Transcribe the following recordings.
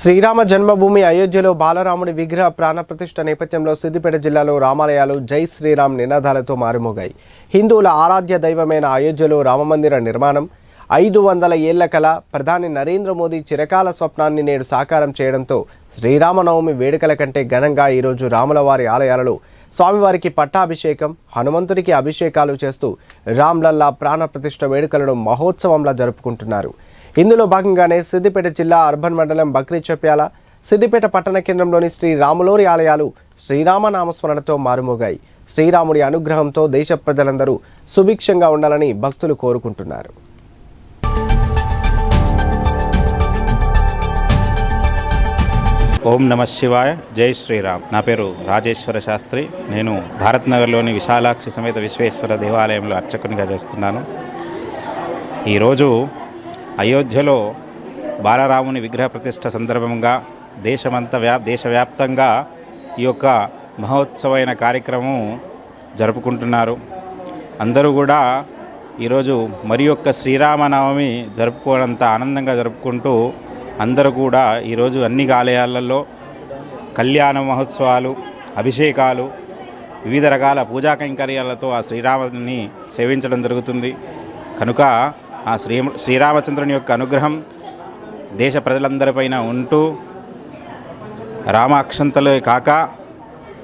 శ్రీరామ జన్మభూమి అయోధ్యలో బాలరాముడి విగ్రహ ప్రాణప్రతిష్ఠ నేపథ్యంలో సిద్దిపేట జిల్లాలో రామాలయాలు జై శ్రీరామ్ నినాదాలతో మారుమోగాయి. హిందువుల ఆరాధ్య దైవమైన అయోధ్యలో రామమందిర నిర్మాణం ఐదు వందల ఏళ్ళ కల ప్రధాని నరేంద్ర మోదీ చిరకాల స్వప్నాన్ని నేడు సాకారం చేయడంతో శ్రీరామనవమి వేడుకల కంటే ఘనంగా ఈరోజు రాములవారి ఆలయాలలో స్వామివారికి పట్టాభిషేకం హనుమంతుడికి అభిషేకాలు చేస్తూ రామ్లల్లా ప్రాణప్రతిష్ఠ వేడుకలను మహోత్సవంలా జరుపుకుంటున్నారు. ఇందులో భాగంగానే సిద్దిపేట జిల్లా అర్బన్ మండలం బక్రీ చెప్పాల. సిద్దిపేట పట్టణ కేంద్రంలోని శ్రీ రాములోరి ఆలయాలు శ్రీరామ నామస్మరణతో మారుమోగాయి. శ్రీరాముడి అనుగ్రహంతో దేశ ప్రజలందరూ సుభిక్షంగా ఉండాలని భక్తులు కోరుకుంటున్నారు. ఓం నమ శివాయ. జై శ్రీరామ్. నా పేరు రాజేశ్వర శాస్త్రి. నేను భారత్ నగర్లోని విశాలాక్షి సమేత విశ్వేశ్వర దేవాలయంలో అర్చకునిగా చేస్తున్నాను. ఈరోజు అయోధ్యలో బాలరాముని విగ్రహ ప్రతిష్ట సందర్భంగా దేశమంతా వ్యా దేశవ్యాప్తంగా ఈ యొక్క మహోత్సవమైన కార్యక్రమం జరుపుకుంటున్నారు. అందరూ కూడా ఈరోజు మరి యొక్క శ్రీరామనవమి జరుపుకోవడంత ఆనందంగా జరుపుకుంటూ అందరూ కూడా ఈరోజు అన్ని ఆలయాలలో కళ్యాణ మహోత్సవాలు అభిషేకాలు వివిధ రకాల పూజా కైంకర్యాలతో ఆ శ్రీరాముని సేవించడం జరుగుతుంది. కనుక ఆ శ్రీ శ్రీరామచంద్రుని యొక్క అనుగ్రహం దేశ ప్రజలందరిపైన ఉంటూ రామాక్షంతలే కాక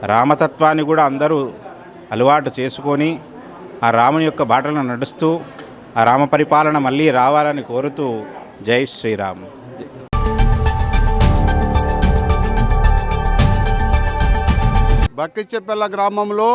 రామతత్వాన్ని కూడా అందరూ అలవాటు చేసుకొని ఆ రాముని యొక్క బాటలను నడుస్తూ ఆ రామ పరిపాలన మళ్ళీ రావాలని కోరుతూ జై శ్రీరామ్. బక్కిచెప్పెల్ల గ్రామంలో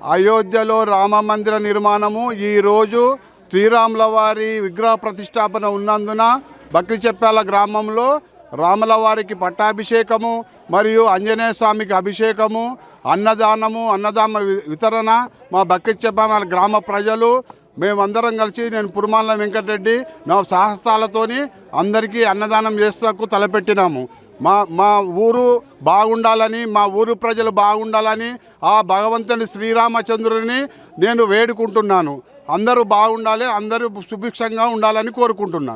అయోధ్యలో రామ మందిర నిర్మాణము ఈరోజు శ్రీరాముల వారి విగ్రహ ప్రతిష్టాపన ఉన్నందున బక్కిచెప్పెల్ల గ్రామంలో రాముల వారికి పట్టాభిషేకము మరియు ఆంజనేయ స్వామికి అభిషేకము అన్నదానము అన్నదాన వి- వితరణ మా బక్కిచెప్ప గ్రామ ప్రజలు. మేమందరం కలిసి నేను పురుమాల వెంకటరెడ్డి నా సాహసాలతోని అందరికీ అన్నదానం చేస్తూ తలపెట్టినాము. మా మా ఊరు బాగుండాలని మా ఊరు ప్రజలు బాగుండాలని ఆ భగవంతుని శ్రీరామచంద్రుని నేను వేడుకుంటున్నాను. అందరూ బాగుండాలి అందరూ సుభిక్షంగా ఉండాలని కోరుకుంటున్నాను.